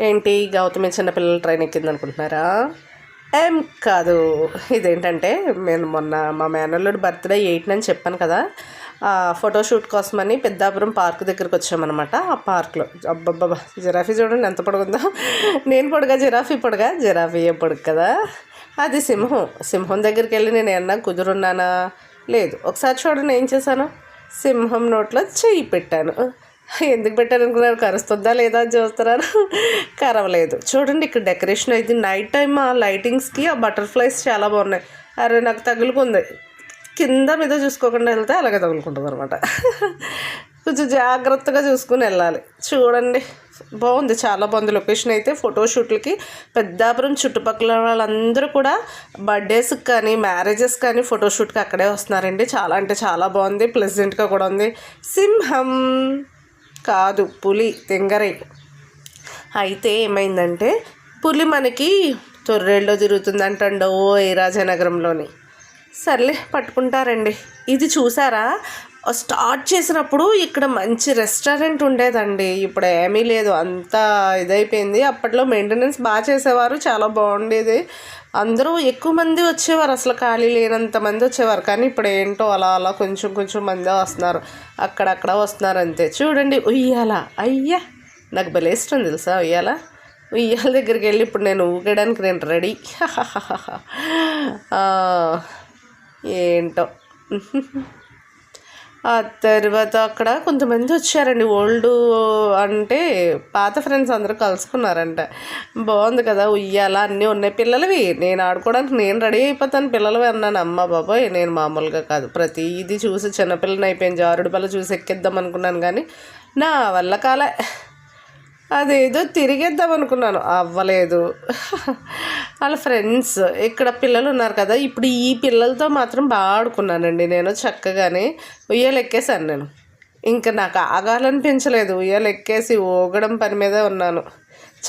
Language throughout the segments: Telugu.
ఏంటి గౌతమి చిన్నపిల్లల ట్రైన్ ఎక్కింది అనుకుంటున్నారా ఏం కాదు. ఇదేంటంటే నేను మొన్న మా మేనల్లుడి బర్త్డే ఎయిట్ అని చెప్పాను కదా. ఆ ఫోటోషూట్ కోసమని పెద్దాపురం పార్క్ దగ్గరికి వచ్చామన్నమాట. ఆ పార్క్లో. అబ్బబ్బబ్బా జిరాఫీ చూడండి ఎంత పొడుగుందో. నేను పొడుగా జిరాఫీ పొడుగా జిరాఫీ పొడుగు కదా. అది సింహం. సింహం దగ్గరికి వెళ్ళి నేను ఏమన్నా కుదురున్నానా? లేదు. ఒకసారి చూడండి ఏం చేశాను. సింహం నోట్లో చేయి పెట్టాను. ఎందుకు పెట్టారనుకున్నారు? కరుస్తుందా లేదా అని చూస్తున్నారు. కరవలేదు చూడండి ఇక్కడ డెకరేషన్ అయితే నైట్ టైం ఆ లైటింగ్స్కి ఆ బటర్ఫ్లైస్ చాలా బాగున్నాయి. అరే నాకు తగులుకుంది. కింద మీద చూసుకోకుండా వెళ్తే అలాగే తగులుకుంటుంది అనమాట కొంచెం జాగ్రత్తగా చూసుకుని వెళ్ళాలి. చూడండి. బాగుంది. చాలా బాగుంది లొకేషన్ అయితే. ఫోటోషూట్లకి పెద్దాపురం చుట్టుపక్కల వాళ్ళందరూ కూడా బర్త్డేస్కి కానీ మ్యారేజెస్ కానీ ఫోటోషూట్కి అక్కడే వస్తున్నారండి. చాలా అంటే చాలా బాగుంది. ప్లెజెంట్గా కూడా ఉంది. సింహం. కాదు పులి తెంగరై. అయితే ఏమైందంటే పులి మనకి తొర్రెల్లో తిరుగుతుందంటండో ఏ రాజానగరంలోని. సర్లే పట్టుకుంటారండి. ఇది చూసారా? స్టార్ట్ చేసినప్పుడు ఇక్కడ మంచి రెస్టారెంట్ ఉండేదండి. ఇప్పుడు ఏమీ లేదు. అంతా ఇదైపోయింది. అప్పట్లో మెయింటెనెన్స్ బాగా చేసేవారు. చాలా బాగుండేది. అందరూ ఎక్కువ మంది వచ్చేవారు. అసలు ఖాళీ లేనంత మంది వచ్చేవారు. కానీ ఇప్పుడు ఏంటో అలా అలా కొంచెం కొంచెం మంది వస్తున్నారు. అక్కడక్కడ వస్తున్నారు అంతే. చూడండి. ఉయ్యాల. అయ్యా! నాకు భలే ఇష్టం తెలుసా ఉయ్యాల. ఉయ్యాల దగ్గరికి వెళ్ళి ఇప్పుడు నేను ఊగడానికి నేను రెడీ. ఏంటో. ఆ తర్వాత అక్కడ కొంతమంది వచ్చారండి. ఓల్డ్ అంటే పాత ఫ్రెండ్స్ అందరూ కలుసుకున్నారంట. బాగుంది కదా ఉయ్యాల అన్నీ ఉన్నాయి. పిల్లలవి నేను ఆడుకోవడానికి నేను రెడీ అయిపోతాను. పిల్లలవి అన్నాను. అమ్మ బాబాయ్ నేను మామూలుగా కాదు. ప్రతి ఇది చూసి చిన్నపిల్లని అయిపోయింది. జారుడు పిల్ల చూసి ఎక్కిద్దాం అనుకున్నాను కానీ నా వల్ల కాలే. అదేదో తిరిగేద్దాం అనుకున్నాను. అవ్వలేదు. వాళ్ళ ఫ్రెండ్స్ ఇక్కడ పిల్లలు ఉన్నారు కదా ఇప్పుడు ఈ పిల్లలతో మాత్రం బాగా ఆడుకున్నానండి నేను చక్కగానే. ఉయ్యాలు ఎక్కేసాను నేను. ఇంకా నాకు ఆగాలనిపించలేదు. ఉయ్యాలు ఎక్కేసి ఊగడం పని మీదే ఉన్నాను.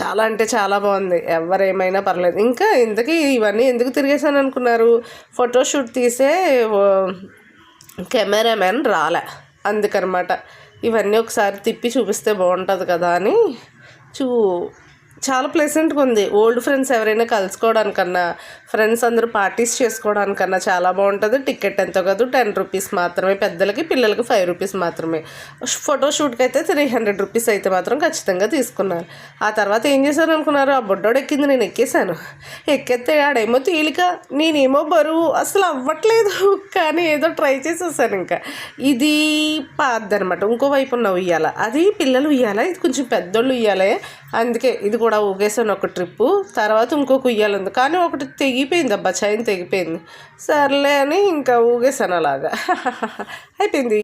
చాలా అంటే చాలా బాగుంది. ఎవరేమైనా పర్లేదు. ఇంకా ఇంతకీ ఇవన్నీ ఎందుకు తిరిగేసాను అనుకున్నారు? ఫోటోషూట్ తీసే కెమెరామెన్ రాలే. అందుకనమాట. ఇవన్నీ ఒకసారి తిప్పి చూపిస్తే బాగుంటుంది కదా అని చూ చాలా ప్లెసెంట్గా ఉంది. ఓల్డ్ ఫ్రెండ్స్ ఎవరైనా కలుసుకోవడానికన్నా ఫ్రెండ్స్ అందరూ పార్టీస్ చేసుకోవడానికన్నా చాలా బాగుంటుంది. టికెట్ ఎంతో కాదు టెన్ రూపీస్ మాత్రమే. పెద్దలకి పిల్లలకి ఫైవ్ రూపీస్ మాత్రమే. ఫోటోషూట్కి అయితే త్రీ హండ్రెడ్ రూపీస్ అయితే మాత్రం ఖచ్చితంగా తీసుకున్నారు. ఆ తర్వాత ఏం చేశాను అనుకున్నారు ఆ బొడ్డోడు ఎక్కింది నేను ఎక్కేసాను ఎక్కితే ఆడేమో తేలిక నేనేమో బరువు అసలు అవ్వట్లేదు. కానీ ఏదో ట్రై చేసేసాను ఇంకా. ఇది పాద్దనమాట ఇంకో వైపు ఉన్న ఉయ్యాల. అది పిల్లలు ఉయ్యాల ఇది కొంచెం పెద్దోళ్ళు ఉయ్యాలే. అందుకే ఇది కూడా ఊగేసాను ఒక ట్రిప్పు. తర్వాత ఇంకొక ఉయ్యాల ఉంది. కానీ ఒకటి తెగిపోయింది అబ్బా చైన్ తెగిపోయింది. సర్లే అని ఇంకా ఊగేసాను అలాగా. అయిపోయింది.